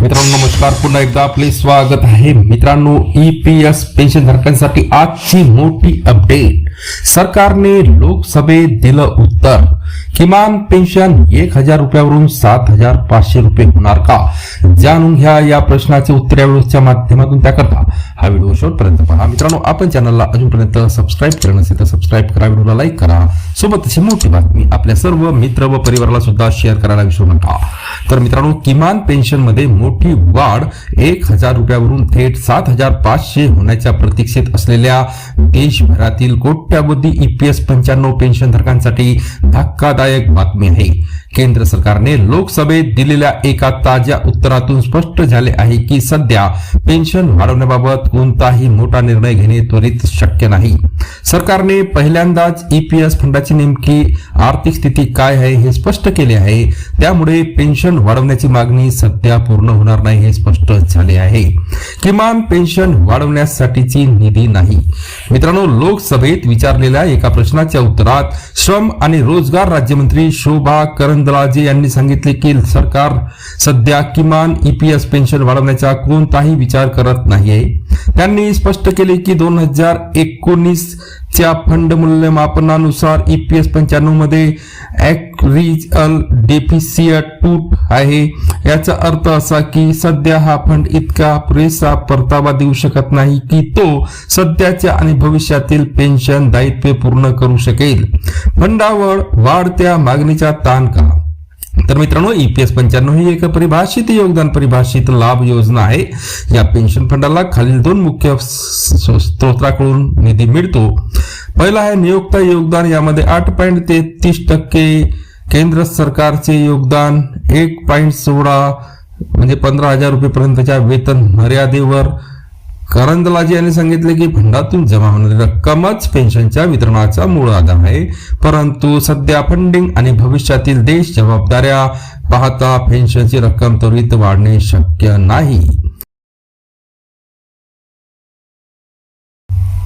मित्रांनो नमस्कार. पुन्हा एकदा आपले स्वागत आहे. मित्रांनो ई पी एस पेन्शन धारकांसाठी आजची मोठी अपडेट सरकारने लोकसभेत दिलं उत्तर. किमान पेन्शन एक हजार रुपयावरून सात हजार पाचशे रुपये होणार का? जाणून घ्या या प्रश्नाचे उत्तर या व्हिडिओच्या माध्यमातून त्याकरता. हा व्हिडिओ शेवटपर्यंत पहा. मित्रांनो आपण चॅनलला अजूनपर्यंत सबस्क्राईब केलं नसेल तर सबस्क्राईब करा. व्हिडिओला लाईक करा. सोबत अशी मोठी बातमी आपल्या सर्व मित्र व परिवाराला सुद्धा शेअर करायला विसरू नका. तर मित्रांनो किमान पेन्शनमध्ये मोठी वाढ एक हजार रुपयावरून थेट सात हजार पाचशे होण्याच्या प्रतीक्षेत असलेल्या देशभरातील कोट्यावधी ईपीएस पंच्याण्णव पेन्शन धारकांसाठी धक्कादायक बातमी नाही. केंद्र सरकारने लोकसभेत दिलेल्या एका ताज्या उत्तरातून स्पष्ट झाले आहे की सध्या पेन्शन वाढवण्याबाबत कोणताही मोठा निर्णय घेणे त्वरित शक्य नाही. सरकारने पहिल्यांदाच ईपीएस फंडाची नेमकी आर्थिक स्थिती काय आहे हे स्पष्ट केले आहे. त्यामुळे पेन्शन वाढवण्याची मागणी सध्या पूर्ण होणार नाही हे स्पष्ट झाले आहे. किमान पेन्शन वाढवण्यासाठीची निधी नाही. मित्रांनो लोकसभेत विचारलेल्या एका प्रश्नाच्या उत्तरात श्रम आणि रोजगार राज्यमंत्री शोभा करण करंदलाजे यांनी सांगितले की सरकार सध्या किमान ईपीएस पेन्शन वाढवण्याचा कोणताही विचार करत नाहीये. त्यांनी स्पष्ट केले की दोन हजार एकोणीस च्या फंड मूल्यमापनानुसार ईपीएस पंच्याण्णवमध्ये ॲक्रिजल डेफिसिट तूट आहे. याचा अर्थ असा की सध्या हा फंड इतका पुरेसा परतावा देऊ शकत नाही की तो सध्याच्या आणि भविष्यातील पेन्शन दायित्वे पूर्ण करू शकेल. फंडावर वाढत्या मागणीचा ताण का? तर मित्रांनो ईपीएस पंच्याण्णव ही एक परिभाषित योगदान परिभाषित लाभ योजना आहे. या पेन्शन फंडाला खालील दोन मुख्य स- स्त्रोताकडून निधी मिळतो. पहिला आहे नियुक्त योगदान यामध्ये आठ पॉईंट तेहतीस टक्के केंद्र सरकारचे योगदान एक पॉईंट सोळा म्हणजे पंधरा हजार रुपयेपर्यंतच्या वेतन मर्यादेवर. करंदलाजी यांनी सांगितले की फंडातून जमा होणारी रक्कमच पेन्शनच्या वितरणाचा मूळ आधार आहे. परंतु सध्या फंडिंग आणि भविष्यातील देश जबाबदाऱ्या पाहता पेन्शनची रक्कम त्वरित वाढणे शक्य नाही.